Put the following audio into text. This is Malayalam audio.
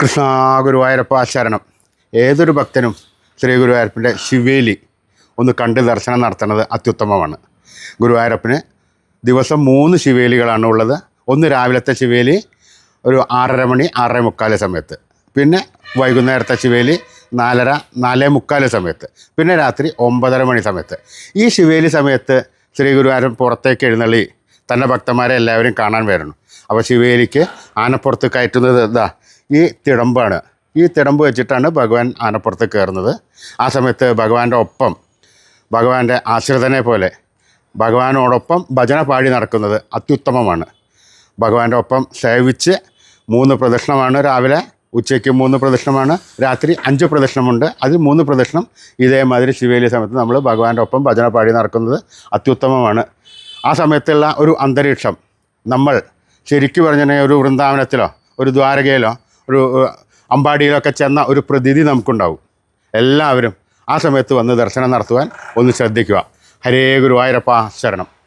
കൃഷ്ണ ഗുരുവായൂരപ്പ ശരണം ഏതൊരു ഭക്തനും ശ്രീ ഗുരുവായൂരപ്പന്റെ ശിവേലി ഒന്ന് കണ്ട് ദർശനം നടത്തുന്നത് അത്യുത്തമമാണ്. ഗുരുവായൂരപ്പന് ദിവസം മൂന്ന് ശിവേലികളാണ് ഉള്ളത്. ഒന്ന് രാവിലത്തെ ശിവേലി ഒരു ആറര മണി ആറര മുക്കാൽ സമയത്ത്. പിന്നെ വൈകുന്നേരത്തെ ശിവേലി നാലര നാലേ മുക്കാൽ സമയത്ത്. പിന്നെ രാത്രി ഒമ്പതര മണി സമയത്ത്. ഈ ശിവേലി സമയത്ത് ശ്രീ ഗുരുവായൂരൻ പുറത്തേക്ക് എഴുന്നള്ളി. തന്റെ ഭക്തന്മാരെ എല്ലാവരും കാണാൻ വരണം. അപ്പോൾ ശിവേലിക്ക് ആനപ്പുറത്ത് കയറ്റുന്നത് ഇതാ ഈ തിടമ്പാണ്. ഈ തിടമ്പ് വെച്ചിട്ടാണ് ഭഗവാൻ ആനപ്പുറത്ത് കയറുന്നത്. ആ സമയത്ത് ഭഗവാന്റെ ഒപ്പം ഭഗവാന്റെ ആശ്രിതനെ പോലെ ഭഗവാനോടൊപ്പം ഭജന പാടി നടക്കുന്നത് അത്യുത്തമമാണ്. ഭഗവാന്റെ ഒപ്പം സേവിച്ച് മൂന്ന് പ്രദക്ഷിണമാണ് രാവിലെ ഉച്ചയ്ക്ക് മൂന്ന് പ്രദക്ഷിണമാണ് രാത്രി അഞ്ച് പ്രദക്ഷിണമുണ്ട്. അതിൽ മൂന്ന് പ്രദക്ഷിണം ഇതേമാതിരി ശിവേലി സമയത്ത് നമ്മൾ ഭഗവാന്റെ ഒപ്പം ഭജന പാടി നടക്കുന്നത് അത്യുത്തമമാണ്. ആ സമയത്തുള്ള ഒരു അന്തരീക്ഷം നമ്മൾ ശരിക്കു പറഞ്ഞാൽ ഒരു വൃന്ദാവനത്തിലോ ഒരു ദ്വാരകയിലോ ഒരു അമ്പാടിയിലൊക്കെ ചെന്ന ഒരു പ്രതീതി നമുക്കുണ്ടാവും. എല്ലാവരും ആ സമയത്ത് വന്ന് ദർശനം നടത്തുവാൻ ഒന്ന് ശ്രദ്ധിക്കുക. ഹരേ ഗുരുവായൂരപ്പ ശരണം.